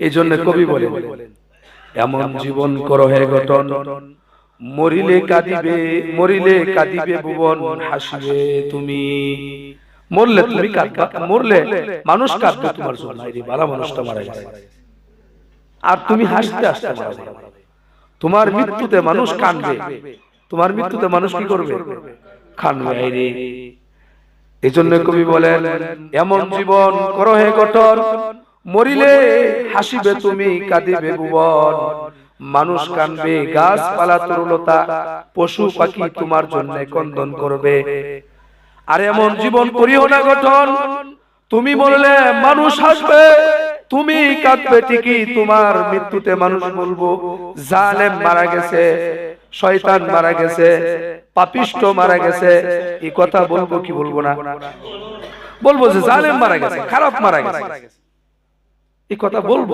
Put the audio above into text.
এই জন্য কবি বলে এমন জীবন করো হে গঠন মরিলে কাঁদিবে মরিলে কাঁদিবে ভুবন হাসিবে তুমি। মরলে তুমি কাঁদবা মরলে মানুষ কাঁদবে তোমার জন্য। এই বালা মানুষটা মারা গেছে। আর তুমি হাসতে হাসতে মারা যাবে। তোমার মৃত্যুতে মানুষ কাঁদবে। তোমার মৃত্যুতে মানুষ কি করবে? কাঁদবে এই রে এই জন্য কবি বলেন এমন জীবন করো হে গঠন মরিলে হাসিবে তুমি কাঁদিবে ভুবন। মানুষ কানবে গাছপালা তরুলতা পশু পাখি তোমার জন্য কন্দন করবে। আর এমন জীবন করিও না গঠন তুমি বললে মানুষ হাসবে তুমি কাঁদবে ঠিকই তোমার মৃত্যুতে মানুষ বলব জালেম মারা গেছে শয়তান মারা গেছে পাপিষ্ট মারা গেছে এই কথা বলব কি বলব না? বলব যে জালেম মারা গেছে খারাপ মারা গেছে। কথা বলব